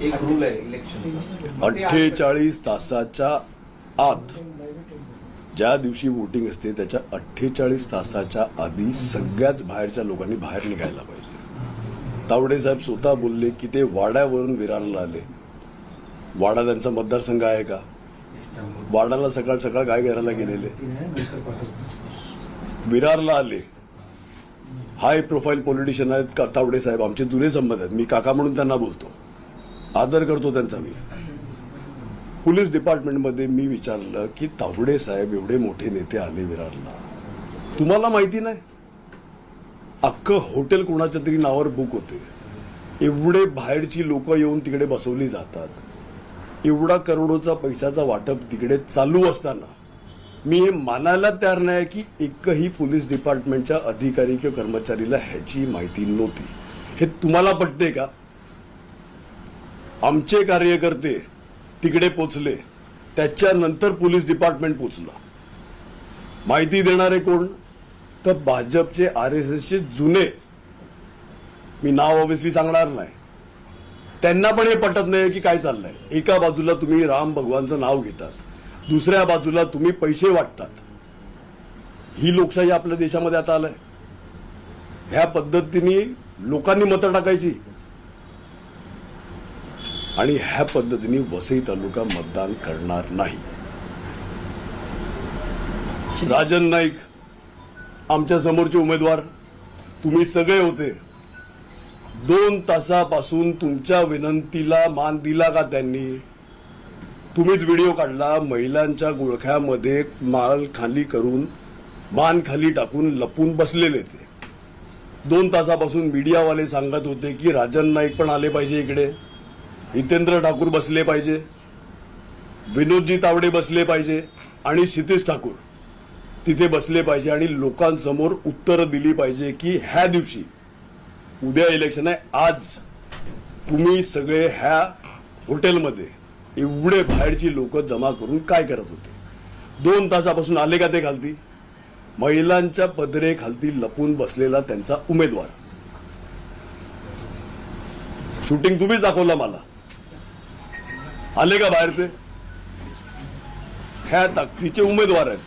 एक रूल आहे इलेक्शनचा अठ्ठेचाळीस तासाच्या आत ज्या दिवशी वोटिंग असते त्याच्या अठ्ठेचाळीस तासाच्या आधी सगळ्याच बाहेरच्या लोकांनी बाहेर निघायला पाहिजे. तावडे साहेब स्वतः बोलले की ते वाड्यावरून विरारला आले. वाडा त्यांचा मतदारसंघ आहे का? वाडाला सकाळ सकाळ काय करायला गेलेले? विरारला आले. हाय प्रोफाईल पॉलिटिशियन आहेत का- तावडे साहेब? आमचे जुने संबंध आहेत. मी काका म्हणून त्यांना बोलतो. आदर करतो त्यांचा मी. पोलीस डिपार्टमेंटमध्ये मी विचारलं की तावडे साहेब एवढे मोठे नेते आले विरारला. तुम्हाला माहिती नाही? अख्खं हॉटेल कोणाच्या तरी नावावर बुक होते. एवढे बाहेरची लोक येऊन तिकडे बसवली जातात. एवढा करोडोचा पैशाचा वाटप तिकडे चालू असताना. मी हे मानायला तयार नाही की एकही पोलीस डिपार्टमेंटच्या अधिकारी किंवा कर्मचारीला ह्याची माहिती नव्हती. हे तुम्हाला पटते का? आमचे कार्यकर्ते तिकडे पोचले. त्याच्यानंतर पोलीस डिपार्टमेंट पोचलं. माहिती देणारे कोण? तर भाजपचे आर एस एसचे जुने. मी नाव ऑब्विसली सांगणार नाही. त्यांना पण हे पटत नाही की काय चाललंय. एका बाजूला तुम्ही राम भगवानचं नाव घेतात. दुसऱ्या बाजूला तुम्ही पैसे वाटतात. ही लोकशाही आपल्या देशामध्ये आता आलंय. ह्या पद्धतीने लोकांनी मतं टाकायची. आणि ह्या पद्धतीने वसई तालुका मतदान करणार नाही. राजन नाईक आमच्या समोरचे उमेदवार तुम्ही सगळे होते. दोन तासापासून तुमच्या विनंतीला मान दिला का त्यांनी? तुम्हीच व्हिडिओ काढला महिलांच्या गुळख्यामध्ये माल खाली करून मान खाली टाकून लपून बसलेले ते. दोन तासापासून मीडियावाले सांगत होते की राजन नाईक पण आले पाहिजे इकडे. हितेंद्र ठाकूर बसले पाहिजे विनोदजी तावडे बसले पाहिजे आणि क्षितिश ठाकूर तिथे बसले पाहिजे आणि लोकांसमोर उत्तरं दिली पाहिजे की ह्या दिवशी उद्या इलेक्शन आहे आज तुम्ही सगळे ह्या हॉटेलमध्ये एवढे बाहेरची लोक जमा करून काय करत होते? दोन तासापासून आले का ते खालती? महिलांच्या पदरे खालती लपून बसलेला त्यांचा उमेदवार. शूटिंग तुम्हीच दाखवला मला. आले का बाहेर ते? ह्या ताकदीचे उमेदवार आहेत.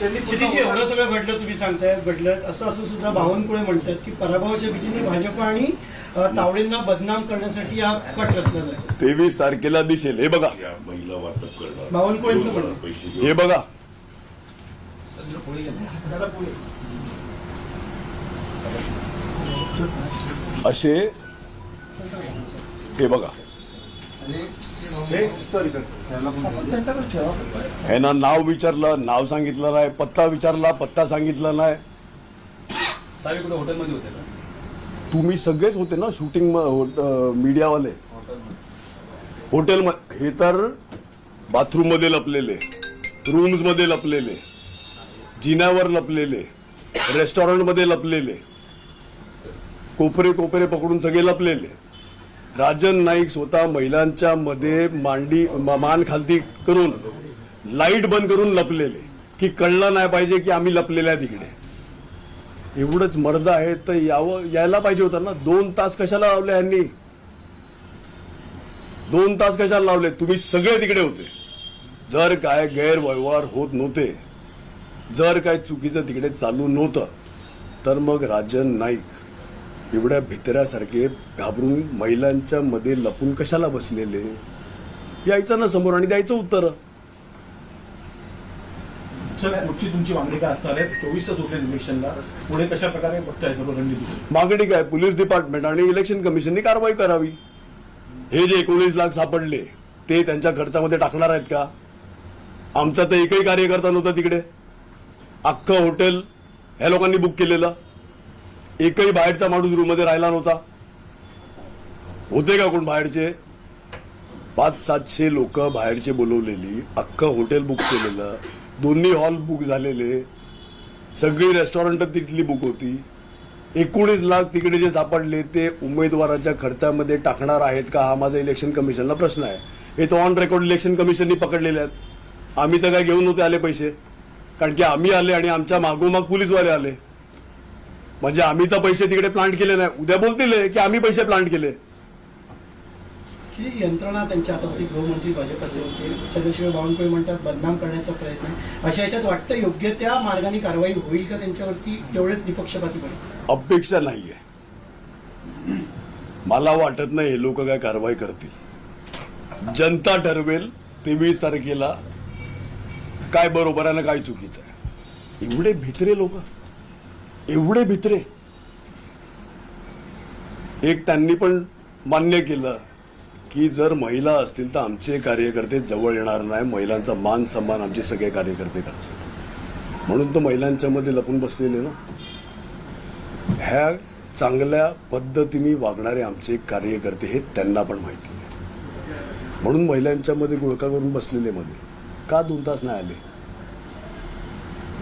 क्षितिजी एवढं सगळं घडलं तुम्ही सांगताय? घडलं असं असून सुद्धा बावनकुळे म्हणतात की पराभवाच्या भीतीने भाजप आणि तावडेंना बदनाम करण्यासाठी हा कट रचला जातो. तेवीस तारखेला दिसेल. हे बघा. महिला वाटप करणार. बावनकुळेंचं म्हणणं. पैसे हे बघा. असे हे बघा. ह्यांना नाव विचारलं नाव सांगितलं नाही पत्ता विचारला पत्ता सांगितला नाही. हॉटेलमध्ये होते तुम्ही सगळेच होते ना शूटिंग मीडियावाले हॉटेल हे तर बाथरूममध्ये लपलेले रूम्समध्ये लपलेले जिन्यावर लपलेले रेस्टॉरंटमध्ये लपलेले कोपरे कोपरे पकडून सगळे लपलेले. राजन नाईक स्वतः महिलांच्या मध्ये मांडी मान खालती करून लाइट बंद करून लपलेले. की कळलं नाही पाहिजे की आम्ही लपलेले आहे तिकडे एवढंच मर्द आहे तर यावं यायला पाहिजे होतं ना. दोन तास कशाला लावले यांनी? दोन तास कशाला लावले? तुम्ही सगळे तिकडे होते. जर काय गैरव्यवहार होत नव्हते जर काय चुकीचं तिकडे चालू नव्हतं तर मग राजन नाईक एवढ्या भितऱ्यासारखे घाबरून महिलांच्या मध्ये लपून कशाला बसलेले? यायचं ना समोर आणि द्यायचं उत्तर. पुढची तुमची मागणी काय असणार आहे? चोवीस तास उरले इलेक्शनला पुढे कशा प्रकारे बघताय सगळं रणनीती मागणी काय? पोलीस डिपार्टमेंट आणि इलेक्शन कमिशननी कारवाई करावी. हे जे एकोणीस लाख सापडले ते त्यांच्या खर्चामध्ये टाकणार आहेत का? आमचा तर एकही कार्यकर्ता नव्हता तिकडे. अख्खं हॉटेल ह्या लोकांनी बुक केलेलं. एकही बाहेरचा माणूस रूममध्ये राहिला नव्हता. होते का कोण बाहेरचे? पाच सातशे लोक बाहेरचे बोलवलेली अख्खं हॉटेल बुक केलेलं दोन्ही हॉल बुक झालेले. सगळी रेस्टॉरंट तिथली बुक होती. एकोणीस लाख तिकडे जे सापडले ते उमेदवाराच्या खर्चामध्ये टाकणार आहेत का? हा माझा इलेक्शन कमिशनला प्रश्न आहे. हे तो ऑन रेकॉर्ड इलेक्शन कमिशननी पकडलेले आहेत. आम्ही तर काय घेऊन नव्हते आले पैसे. कारण की आम्ही आले आणि आमच्या मागोमाग पोलीसवाले आले. म्हणजे आम्ही तर पैसे तिकडे प्लांट केले नाही. उद्या बोलतील की आम्ही पैसे प्लांट केले. यंत्रणा त्यांच्या हातात होती गृहमंत्री भाजपचे होते चंद्रशेखर बावनकुळे म्हणतात बदनाम करण्याचा प्रयत्न. आहे अशा याच्यात वाटतं योग्य त्या मार्गाने कारवाई होईल का त्यांच्यावरती? तेवढेच निपक्षपातीपणे अपेक्षा नाहीये. मला वाटत नाही हे लोक काय कारवाई करतील. जनता ठरवेल तेवीस तारखेला काय बरोबर आहे ना काय चुकीचं आहे. एवढे भित्रे लोक. एवढे भित्रे. एक त्यांनी पण मान्य केलं की जर महिला असतील तर आमचे कार्यकर्ते जवळ येणार नाही. महिलांचा मान सन्मान आमचे सगळे कार्यकर्ते करतात म्हणून तर महिलांच्या मध्ये लपून बसलेले ना. ह्या चांगल्या पद्धतीने वागणारे आमचे कार्यकर्ते हे त्यांना पण माहिती आहे. म्हणून महिलांच्या मध्ये गुळका करून बसलेले मध्ये. का दोन तास नाही आले?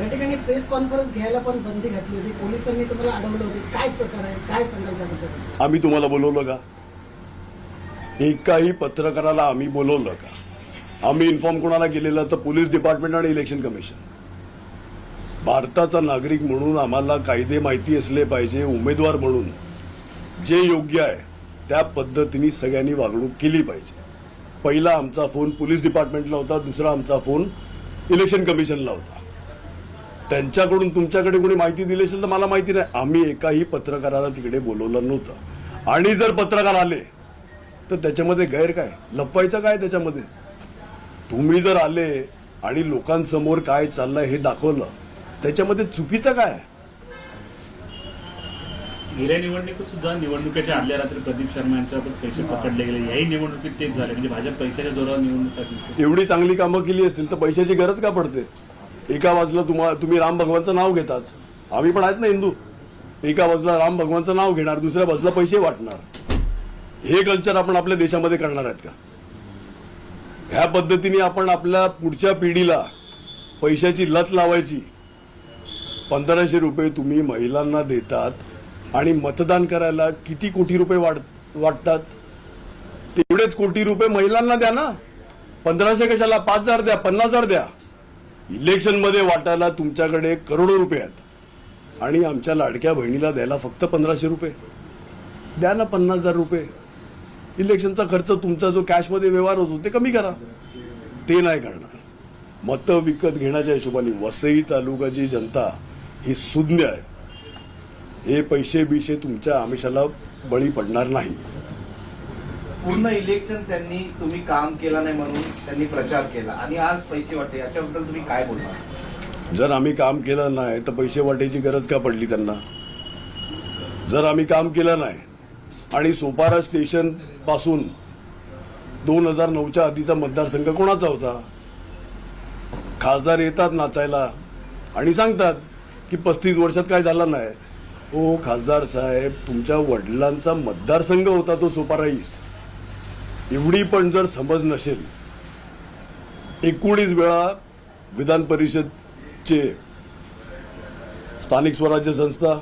या ठिकाणी प्रेस कॉन्फरन्स घ्यायला पण बंदी घातली होती. पोलिसांनी तुम्हाला अडवलं होते. काय प्रकार आहे? काय सांगाल त्याबद्दल? आम्ही तुम्हाला बोलवलं का? एकाही पत्रकाराला आम्ही बोलवलं का? आम्ही इन्फॉर्म कोणाला केलेलं? तर पोलीस डिपार्टमेंट आणि इलेक्शन कमिशन भारताचा नागरिक म्हणून आम्हाला कायदे माहिती असले पाहिजे उमेदवार म्हणून. जे योग्य आहे त्या पद्धतीने सगळ्यांनी वागणूक केली पाहिजे. पहिला आमचा फोन पोलीस डिपार्टमेंटला होता दुसरा आमचा फोन इलेक्शन कमिशनला होता. त्यांच्याकडून तुमच्याकडे कोणी माहिती दिली असेल तर मला माहिती नाही. आम्ही एकाही पत्रकाराला तिकडे बोलवलं नव्हतं. आणि जर पत्रकार आले तर त्याच्यामध्ये गैर काय? लपवायचं काय त्याच्यामध्ये? तुम्ही जर आले आणि लोकांसमोर काय चाललंय हे दाखवलं त्याच्यामध्ये चुकीचं काय? गेल्या निवडणुकीत सुद्धा निवडणुकीच्या आदल्या रात्री प्रदीप शर्मा यांच्या पैसे पकडले गेले. याही निवडणुकीत तेच झाले. म्हणजे भाजप पैशाच्या जोरावर निवडणुका. एवढी चांगली कामं केली असतील तर पैशाची गरज का पडते? एका बाजूला तुम्हाला तुम्ही राम भगवानचं नाव घेतात. आम्ही पण आहेत ना हिंदू. एका बाजूला राम भगवानचं नाव घेणार दुसऱ्या बाजूला पैसे वाटणार. हे कल्चर आपण आपल्या देशामध्ये करणार आहेत का? ह्या पद्धतीने आपण आपल्या पुढच्या पिढीला पैशाची लत लावायची. पंधराशे रुपये तुम्ही महिलांना देतात आणि मतदान करायला किती कोटी रुपये वाट वाटतात? तेवढेच कोटी रुपये महिलांना द्या ना. पंधराशे कशाला? पाच हजार द्या पन्नास हजार द्या. इलेक्शनमध्ये वाटायला तुमच्याकडे करोडो रुपये आहेत. आणि आमच्या लाडक्या बहिणीला द्यायला फक्त पंधराशे रुपये. द्या ना पन्नास हजार रुपये. इलेक्शनचा खर्च तुमचा जो कॅशमध्ये व्यवहार होतो ते कमी करा. ते नाही करणार. मतं विकत घेण्याच्या हिशोबाने वसई तालुकाची जनता ही सुज्ञ आहे. हे पैसे बिशे तुमच्या आमिषाला बळी पडणार नाही. पूर्ण इलेक्शन त्यांनी तुम्ही काम केलं नाही म्हणून त्यांनी प्रचार केला. आणि आज पैसे वाटते याच्याबद्दल तुम्ही काय बोलणार? जर आम्ही काम केलं नाही तर पैसे वाटायची गरज का पडली त्यांना? जर आम्ही काम केलं नाही आणि सोपारा स्टेशनपासून दोन हजार नऊच्या आधीचा मतदारसंघ कोणाचा होता? खासदार येतात नाचायला आणि सांगतात की पस्तीस वर्षात काय झालं नाही. हो खासदार साहेब तुमच्या वडिलांचा मतदारसंघ होता तो सोपारा ईस्ट एवढी पण जर समज नसेल एकोणीस वेळा विधान परिषदचे स्थानिक स्वराज्य संस्था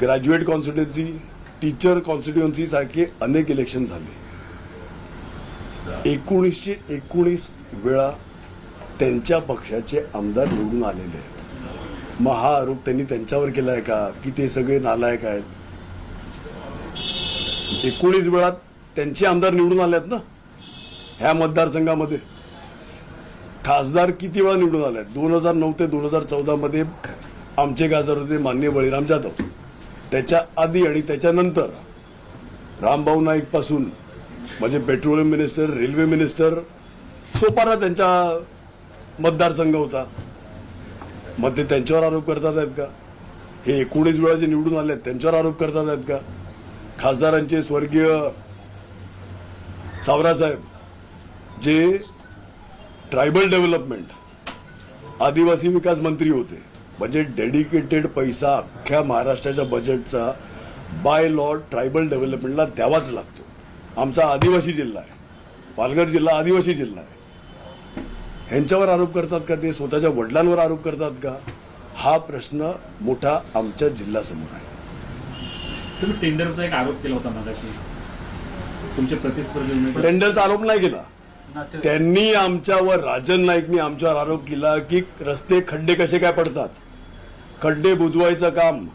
ग्रॅज्युएट कॉन्स्टिट्युन्सी टीचर कॉन्स्टिट्युएन्सी सारखे अनेक इलेक्शन झाले. एकोणीसशे एकोणीस वेळा त्यांच्या पक्षाचे आमदार निवडून आलेले आहेत. मग हा आरोप त्यांनी त्यांच्यावर केला आहे का? की ते सगळे नालायक आहेत? एकोणीस वेळा त्यांचे आमदार निवडून आले आहेत ना? ह्या मतदारसंघामध्ये. खासदार किती वेळा निवडून आले आहेत दोन हजार नऊ ते दोन हजार चौदामध्ये आमचे खासदार होते मान्य बळीराम जाधव. त्याच्या आधी आणि त्याच्यानंतर रामभाऊ नाईकपासून म्हणजे petroleum minister railway minister Sopara त्यांच्या मतदारसंघ होता. मग ते त्यांच्यावर आरोप करतात आहेत का? हे एकोणीस वेळा जे निवडून आले आहेत त्यांच्यावर आरोप करतात आहेत का? खासदारांचे स्वर्गीय सावरासाहेब जे ट्रायबल डेव्हलपमेंट आदिवासी विकास मंत्री होते म्हणजे डेडिकेटेड पैसा अख्ख्या महाराष्ट्राच्या बजेटचा बाय लॉ ट्रायबल डेव्हलपमेंटला द्यावाच लागतो. आमचा आदिवासी जिल्हा आहे. पालघर जिल्हा आदिवासी जिल्हा आहे. ह्यांच्यावर आरोप करतात का ते? स्वतःच्या वडिलांवर आरोप करतात का? हा प्रश्न मोठा आमच्या जिल्ह्यासमोर आहे. तुम्ही टेंडरचा एक आरोप केला होता मगाशी. तुमचे प्रतिस्पर्धी उमेदवार? टेंडरचा आरोप नाही केला. त्यांनी आमच्यावर राजन नाईकनी आमच्यावर आरोप केला की रस्ते खड्डे कसे काय पडतात? खड्डे बुजवायचं काम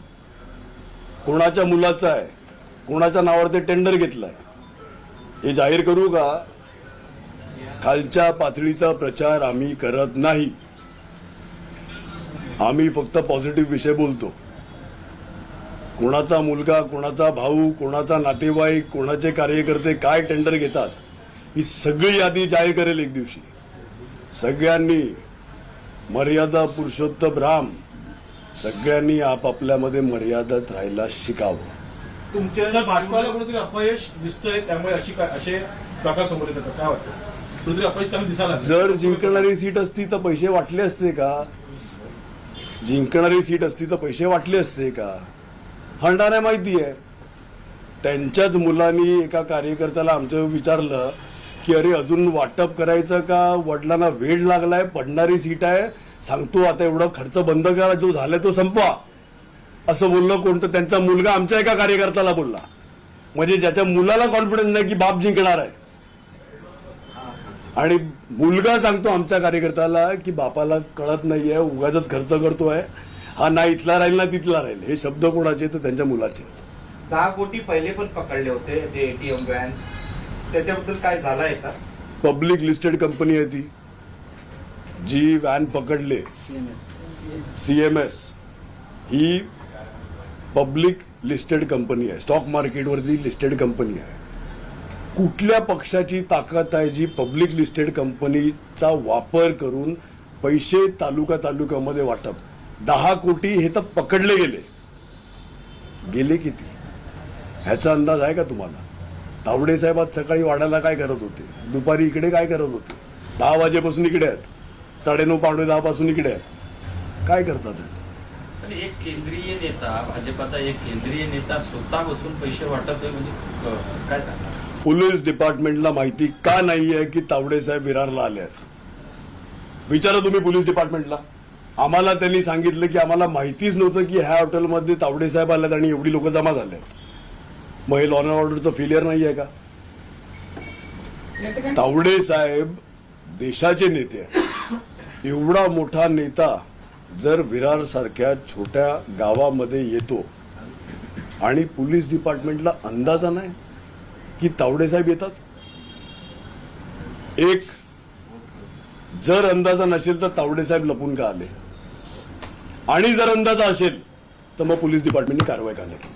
कोणाच्या मुलाचं आहे? कोणाच्या नावावर ते टेंडर घेतलंय? हे जाहीर करू का? खालच्या पातळीचा प्रचार आम्ही करत नाही. आम्ही फक्त पॉझिटिव्ह विषय बोलतो. कोणाचा मुलगा कोणाचा भाऊ कोणाचा नातेवाईक कोणाचे कार्यकर्ते काय टेंडर घेतात ही सगळी यादी जाहीर करेल एक दिवशी. सगळ्यांनी मर्यादा पुरुषोत्तम राम सगळ्यांनी आपापल्यामध्ये मर्यादात राहायला शिकावं. तुमच्या भाजपाला कुठेतरी अपयश दिसतंय त्यामुळे अशी असे प्रकार समोर येतात. काय वाटतं? कुठेतरी अपयश त्यांना दिसायला. जर जिंकणारी सीट असती तर पैसे वाटले असते का? जिंकणारी सीट असती तर पैसे वाटले असते का? हंडाने माहिती आहे. त्यांच्याच मुलांनी एका कार्यकर्त्याला आमचं विचारलं की अरे अजून वाटप करायचं का? वडिलांना वेळ लागलाय पडणारी सीट आहे. सांगतो आता एवढा खर्च बंद करा जो झालाय तो संपवा. असं बोललं कोणतं त्यांचा मुलगा आमच्या एका कार्यकर्त्याला बोलला. म्हणजे ज्याच्या मुलाला कॉन्फिडन्स नाही की बाप जिंकणार आहे. आणि मुलगा सांगतो आमच्या कार्यकर्त्याला की बापाला कळत नाहीये उगाच खर्च करतोय. हा ना इथला राहील ना तिथला राहील. हे शब्द कोणाचे तर त्यांच्या मुलाचे. दहा कोटी पहिले पण पकडले होते ते एटीएम व्हॅन. त्याच्याबद्दल काय झालंय का? पब्लिक लिस्टेड कंपनी आहे ती. जी व्हॅन पकडले. सीएमएस ही पब्लिक लिस्टेड कंपनी आहे. स्टॉक मार्केटवरती लिस्टेड कंपनी आहे. कुठल्या पक्षाची ताकद आहे जी पब्लिक लिस्टेड कंपनीचा वापर करून पैसे तालुका तालुक्यामध्ये वाटप? दहा कोटी हे तर पकडले गेले. गेले किती? ह्याचा अंदाज आहे का तुम्हाला? तावडे साहेब आज सकाळी वाड्याला काय करत होते? दुपारी इकडे काय करत होते? दहा वाजेपासून इकडे आहेत. साडेनऊ पावणे दहा पासून इकडे आहेत. काय करतात? पण एक केंद्रीय नेता भाजपाचा एक केंद्रीय नेता स्वतः बसून पैसे वाटतोय म्हणजे काय सांगा पोलीस डिपार्टमेंटला माहिती का नाहीये की तावडे साहेब विरारला आले आहेत? विचारा तुम्ही पोलीस डिपार्टमेंटला. आम्हाला त्यांनी सांगितलं की आम्हाला माहितीच नव्हतं की ह्या हॉटेलमध्ये तावडे साहेब आल्यात आणि एवढी लोक जमा झाले मग हे लॉन अँड ऑर्डरचं फेलियर नाही आहे का? तावडे साहेब देशाचे नेते एवढा मोठा नेता जर विरार सारख्या छोट्या गावामध्ये येतो आणि पोलीस डिपार्टमेंटला अंदाजा नाही की तावडे साहेब येतात? एक जर अंदाजा नसेल तर तावडे साहेब लपून का आले? आणि जर अंदाजा असेल तर मग पोलीस डिपार्टमेंटने कारवाई करण्यात